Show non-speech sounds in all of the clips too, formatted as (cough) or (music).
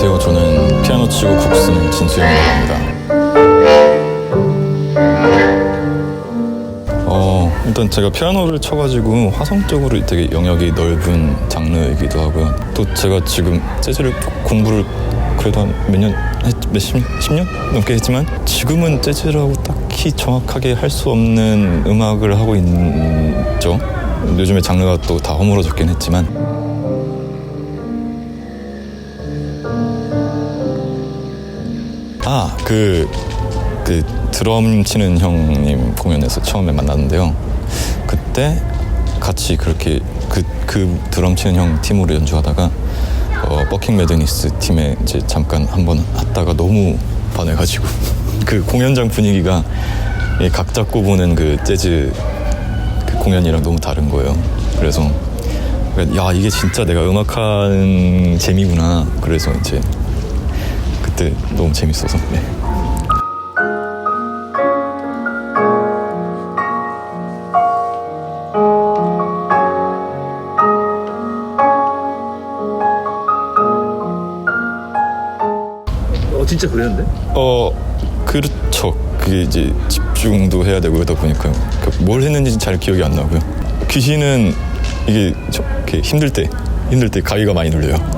안녕하세요. 저는 피아노 치고 곡 쓰는 진수영이라고 합니다. 어, 일단 제가 피아노를 쳐가지고 화성 적으로 되게 영역이 넓은 장르이기도 하고요. 또 제가 지금 재즈를 공부를 그래도 한 몇 년, 몇십, 십년 넘게 했지만 지금은 재즈라고 딱히 정확하게 할 수 없는 음악을 하고 있죠. 요즘에 장르가 또 다 허물어졌긴 했지만 아, 그, 그 드럼 치는 형님 공연에서 처음에 만났는데요. 그때 같이 그렇게 그, 그 드럼 치는 형 팀으로 연주하다가 어, 버킹 매드니스 팀에 이제 잠깐 한번 왔다가 너무 반해가지고 (laughs) 그 공연장 분위기가 이각 잡고 보는 그 재즈 그 공연이랑 너무 다른 거예요. 그래서 야 이게 진짜 내가 음악하는 재미구나. 그래서 이제 그때 너무 재밌어서 네. 어 진짜 그랬는데? 어 그렇죠. 그게 이제 집중도 해야 되고 그러다 보니까 그뭘 했는지 잘 기억이 안 나고요. 귀신은 이게 저, 이렇게 힘들 때 힘들 때 가위가 많이 눌려요.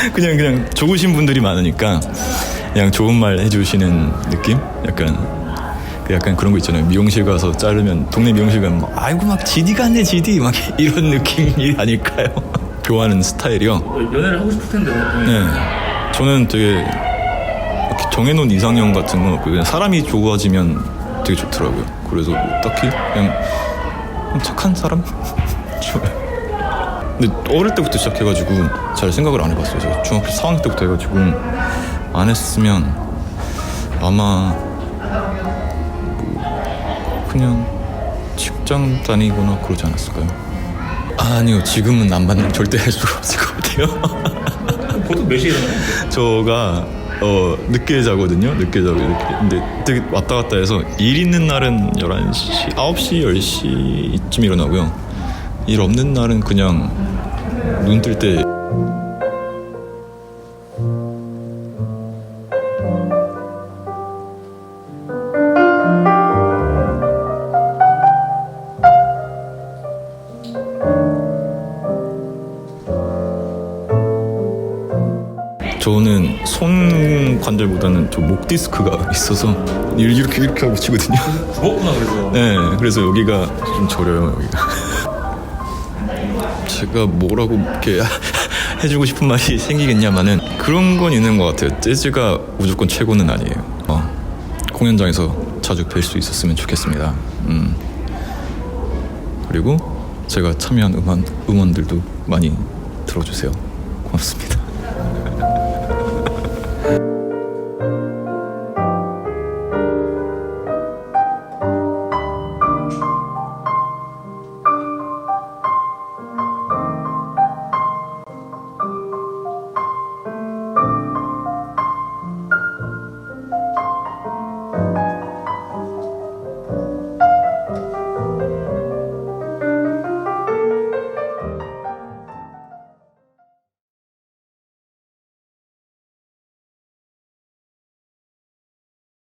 (laughs) 그냥 그냥 좋으신 분들이 많으니까 그냥 좋은 말 해주시는 느낌? 약간 그 약간 그런 거 있잖아요. 미용실 가서 자르면 동네 미용실 가면 막 아이고 막 지디 같네 지디 막 (laughs) 이런 느낌이 아닐까요? (laughs) 좋아하는 스타일이요. 어, 연애를 하고 싶을 텐데 어, 네. 저는 되게 정해놓은 이상형 같은 건 없고 그냥 사람이 좋아지면 되게 좋더라고요. 그래서 뭐 딱히 그냥, 그냥 착한 사람? 좋아요. 근데 어릴 때부터 시작해가지고 잘 생각을 안 해봤어요. 제가 중학교 4학년 때부터 해가지고 안 했으면 아마 뭐 그냥 직장 다니거나 그러지 않았을까요? 아니요, 지금은 안 만나면 절대 할 수가 없을 것 같아요. (laughs) 보통 몇 시에 일어나요? 저가 어 늦게 자거든요. 늦게 자고 이렇게. 근데 되게 왔다 갔다 해서 일 있는 날은 11시, 9시, 10시 이쯤 일어나고요. 일 없는 날은 그냥 눈 뜰 때 저는 손 관절보다는 저 목 디스크가 있어서 일- 이렇게 이렇게 하고 치거든요. 부었구나 그래서 네, 그래서 여기가 좀 저려요 여기가. 제가 뭐라고 이렇게 (laughs) 해주고 싶은 말이 생기겠냐마는 그런 건 있는 것 같아요. 재즈가 무조건 최고는 아니에요. 어, 공연장에서 자주 뵐 수 있었으면 좋겠습니다. 음. 그리고 제가 참여한 음원, 음원들도 많이 들어주세요. 고맙습니다. (laughs)